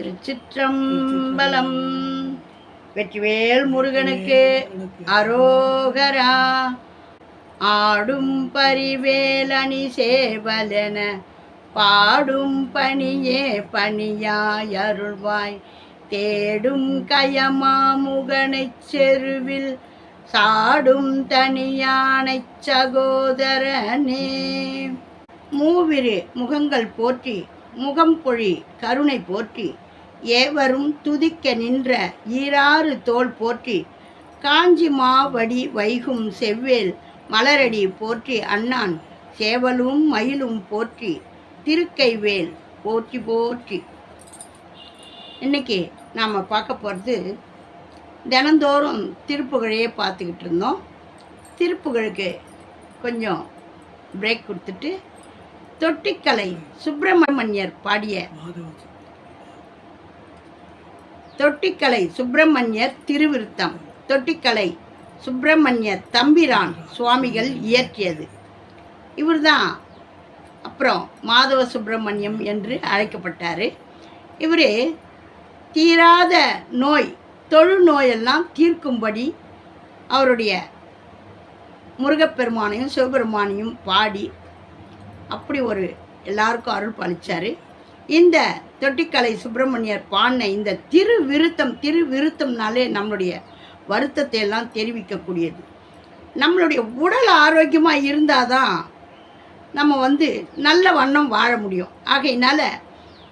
திருச்சிற்றம்பலம். வெற்றிவேல் முருகனுக்கு அரோகரா. ஆடும் பரிவேலணி சேவலென பாடும் பணியே பணியாய் அருள்வாய். தேடும் கயமாமுகனைச் செருவில் சாடும் தனியானைச் சகோதரனே. மூவிரு முகங்கள் போற்றி முகம் பொழி கருணை போற்றி. ஏவரும் துதிக்க நின்ற ஈராறு தோள் போற்றி காஞ்சி மாவடி வைகும் செவ்வேல் மலரடி போற்றி அண்ணான் சேவலும் மயிலும் போற்றி திருக்கைவேல் போற்றி போற்றி. இன்னைக்கு நாம் பார்க்க போகிறது தினந்தோறும் திருப்புகழையே பார்த்துக்கிட்டு இருந்தோம். திருப்புகழுக்கு கொஞ்சம் பிரேக் கொடுத்துட்டு தொட்டிக்கலை சுப்பிரமணியர் பாடிய தொட்டிக்கலை சுப்பிரமணியர் திருவிருத்தம். தொட்டிக்கலை சுப்பிரமணிய தம்பிரான் சுவாமிகள் இயற்றியது. இவர்தான் அப்புறம் மாதவ சுப்பிரமணியம் என்று அழைக்கப்பட்டார். இவர் தீராத நோய் தொழு நோயெல்லாம் தீர்க்கும்படி அவருடைய முருகப்பெருமானையும் சிவபெருமானையும் பாடி அப்படி ஒரு எல்லாருக்கும் அருள் பாலிச்சார். இந்த தொட்டிக்கலை சுப்பிரமணியர் பாடின இந்த திருவிருத்தம் திருவிருத்தம்னாலே நம்மளுடைய வருத்தத்தை எல்லாம் தெரிவிக்கக்கூடியது. நம்மளுடைய உடல் ஆரோக்கியமாக இருந்தால் தான் நம்ம வந்து நல்ல வண்ணம் வாழ முடியும். ஆகையினால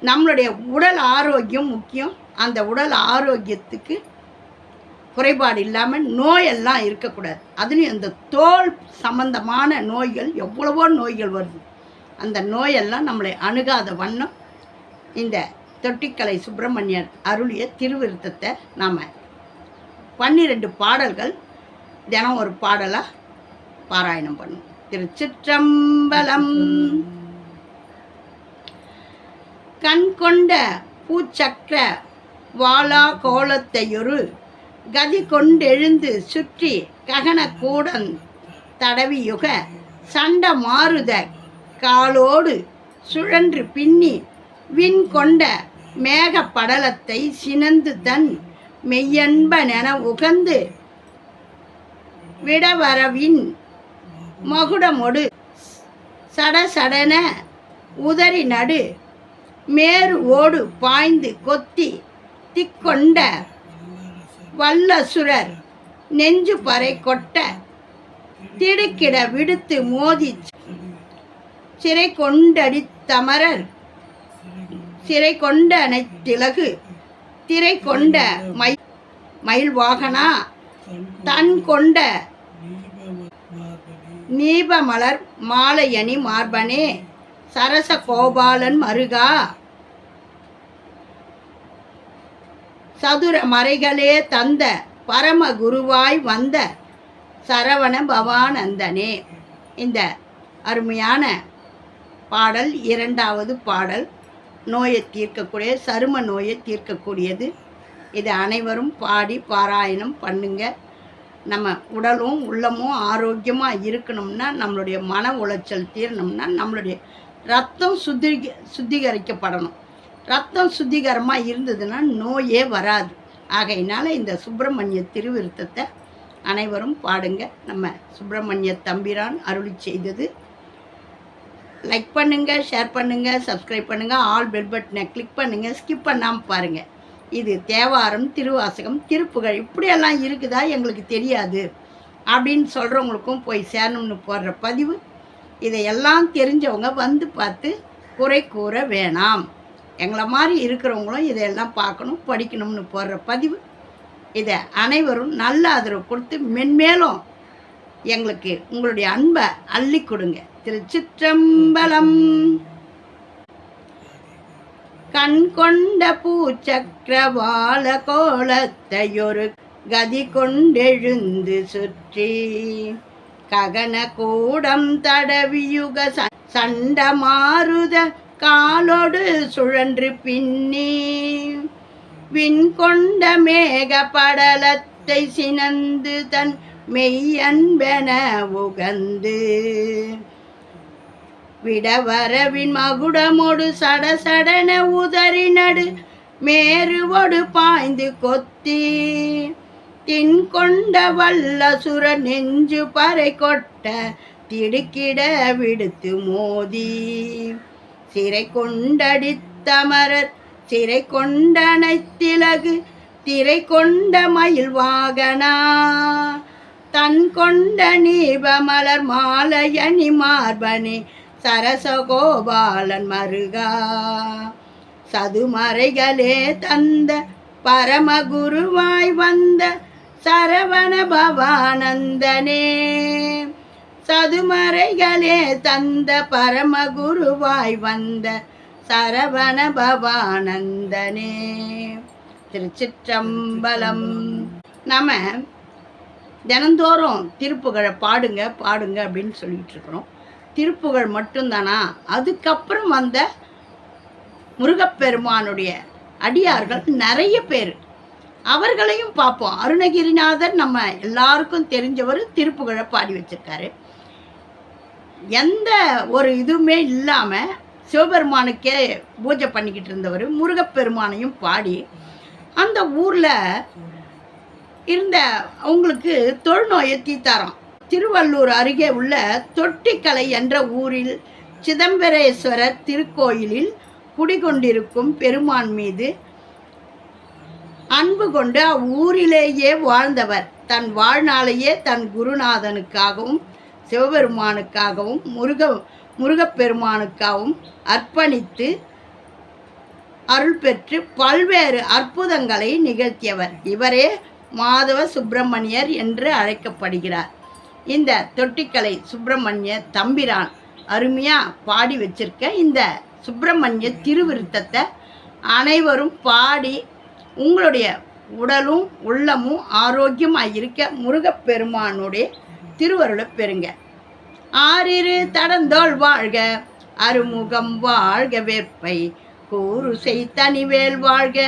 நம்மளுடைய உடல் ஆரோக்கியம் முக்கியம். அந்த உடல் ஆரோக்கியத்துக்கு குறைபாடு இல்லாமல் நோயெல்லாம் இருக்கக்கூடாது. அதுலேயும் இந்த தோல் சம்பந்தமான நோய்கள் எவ்வளவோ நோய்கள் வருது. அந்த நோயெல்லாம் நம்மளை அணுகாத வண்ணம் இந்த தொட்டிக்கலை சுப்பிரமணியர் அருளிய திருவிருத்தத்தை நாம் பன்னிரெண்டு பாடல்கள் தினம் ஒரு பாடலாக பாராயணம் பண்ணும். திருச்சிற்றம்பலம். கண் கொண்ட பூச்சக்கர வாளா கோலத்தையொரு கதி கொண்டெழுந்து சுற்றி ககன கூட தடவியுக சண்ட மாறுத காலோடு சுழன்று பின்னி விண் கொண்ட மேக படலத்தை சினந்து தன் மெய்யன்பனென உகந்து விடவரவின் மகுடமொடு சடசடன உதறி நடு மேரு ஓடு பாய்ந்து கொத்தி திக்கொண்ட வல்லசுரர் நெஞ்சு பறை கொட்ட திடுக்கிட விடுத்து மோதி சிறை கொண்டடித்தமரர் திரை கொண்ட அனைத்திலகு திரை கொண்ட மை மயில் வாகனா தன் கொண்ட நீபமலர் மாலையணி மார்பனே சரச கோபாலன் மருகா. சதுர மறைகளே தந்த பரம குருவாய் வந்த சரவண பவானந்தனே. இந்த அருமையான பாடல் இரண்டாவது பாடல் நோயை தீர்க்கக்கூடிய சரும நோயை தீர்க்கக்கூடியது. இது அனைவரும் பாடி பாராயணம் பண்ணுங்க. நம்ம உடலும் உள்ளமும் ஆரோக்கியமாக இருக்கணும்னா நம்மளுடைய மன உளைச்சல் தீரணும்னா நம்மளுடைய ரத்தம் சுத்திக சுத்திகரிக்கப்படணும். ரத்தம் சுத்திகரமாக இருந்ததுன்னா நோயே வராது. ஆகையினால இந்த சுப்பிரமணிய திருவிருத்தத்தை அனைவரும் பாடுங்க. நம்ம சுப்பிரமணிய தம்பிரான் அருளி செய்தது லைக் பண்ணுங்கள் ஷேர் பண்ணுங்கள் சப்ஸ்கிரைப் பண்ணுங்கள் ஆல் பெல் பட்டனை கிளிக் பண்ணுங்கள் ஸ்கிப் பண்ணாமல் பாருங்கள் இது தேவாரம் திருவாசகம் திருப்புகழ் இப்படியெல்லாம் இருக்குதா எங்களுக்கு தெரியாது. அப்படின்னு சொல்கிறவங்களுக்கும் போய் சேரணும்னு போடுற பதிவு. இதையெல்லாம் தெரிஞ்சவங்க வந்து பார்த்து குறை கூற வேணாம். எங்களை மாதிரி இருக்கிறவங்களும் இதையெல்லாம் பார்க்கணும் படிக்கணும்னு போடுற பதிவு. இதை அனைவரும் நல்ல ஆதரவு கொடுத்து மென்மேலும் எங்களுக்கு உங்களுடைய அன்பை அள்ளி கொடுங்க. திருச்சிற்றம்பலம். கண் கொண்ட பூச்சக்கரவால கோலத்தையொரு கதி கொண்டெழுந்து சுற்றி. ககன கூடம் தடவியுக ச- சண்ட மாறுத காலோடு சுழன்று பின்னி. விண் கொண்ட மேக படலத்தை சினந்து தன் மெய்யன்பென உகந்து. விடவரவின் மகுடமொடு சடசடன உதறி நடு மேருவோடு பாய்ந்து கொத்தி. தின் கொண்ட வல்லசுர நெஞ்சு பறை கொட்ட திடுக்கிட விடுத்து மோதி. சிறை கொண்டடித்தமரர் சிறை கொண்டனைத்திலகு திரை கொண்ட மயில் வாகனா. தன் கொண்ட நீபமலர் மாலையணி மார்பனே சரசகோபாலன் மருகா. சதுமறைகளே தந்த பரமகுருவாய் வந்த சரவண பவானந்தனே. சதுமறைகளே தந்த பரமகுருவாய் வந்த சரவண பவானந்தனே. திருச்சிற்றம்பலம். நம்ம தினந்தோறும் திருப்புகழை பாடுங்க பாடுங்க அப்படின்னு சொல்லிட்டு இருக்கிறோம். திருப்புகழ் மட்டும்தானா? அதுக்கப்புறம் வந்த முருகப்பெருமானுடைய அடியார்கள் நிறைய பேர். அவர்களையும் பார்ப்போம். அருணகிரிநாதர் நம்ம எல்லாருக்கும் தெரிஞ்சவர் திருப்புகழை பாடி வச்சிருக்காரு. எந்த ஒரு இதுவுமே இல்லாமல் சிவபெருமானுக்கே பூஜை பண்ணிக்கிட்டு இருந்தவர் முருகப்பெருமானையும் பாடி அந்த ஊரில் இருந்த அவங்களுக்கு தொழுநோயை தீத்தாராம். திருவள்ளூர் அருகே உள்ள தொட்டிக்கலை என்ற ஊரில் சிதம்பரேஸ்வரர் திருக்கோயிலில் குடிகொண்டிருக்கும் பெருமான் மீது அன்பு கொண்டு அவ்வூரிலேயே வாழ்ந்தவர். தன் வாழ்நாளையே தன் குருநாதனுக்காகவும் சிவபெருமானுக்காகவும் முருக முருகப்பெருமானுக்காகவும் அர்ப்பணித்து அருள் பெற்று பல்வேறு அற்புதங்களை நிகழ்த்தியவர். இவரே மாதவ சுப்பிரமணியர் என்று அழைக்கப்படுகிறார். இந்த தொட்டிக்கலை சுப்பிரமணிய தம்பிரான் அருமையாக பாடி வச்சிருக்க இந்த சுப்பிரமணிய திருவிருத்தத்தை அனைவரும் பாடி உங்களுடைய உடலும் உள்ளமும் ஆரோக்கியமாக இருக்க முருகப்பெருமானுடைய திருவருளை பெறுங்க. ஆறிரு தடந்தோள் வாழ்க அருமுகம் வாழ்க வேற்பை கூறு தனிவேல் வாழ்க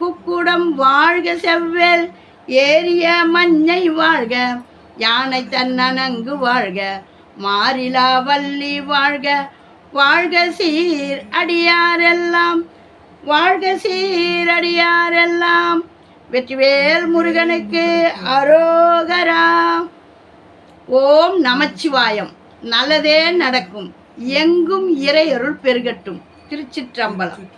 குக்குடம் வாழ்க செவ்வேல் ஏரிய மஞ்சை வாழ்க யானை தன்னனங்கு வாழ்க மாறிலா வள்ளி வாழ்க. வாழ்க சீர் அடியாரெல்லாம் வாழ்க சீர் அடியாரெல்லாம். வெற்றிவேல் முருகனுக்கு அரோகரா. ஓம் நமச்சிவாயம் நல்லதே நடக்கும் எங்கும் இறையருள் பெருகட்டும். திருச்சிற்றம்பலம்.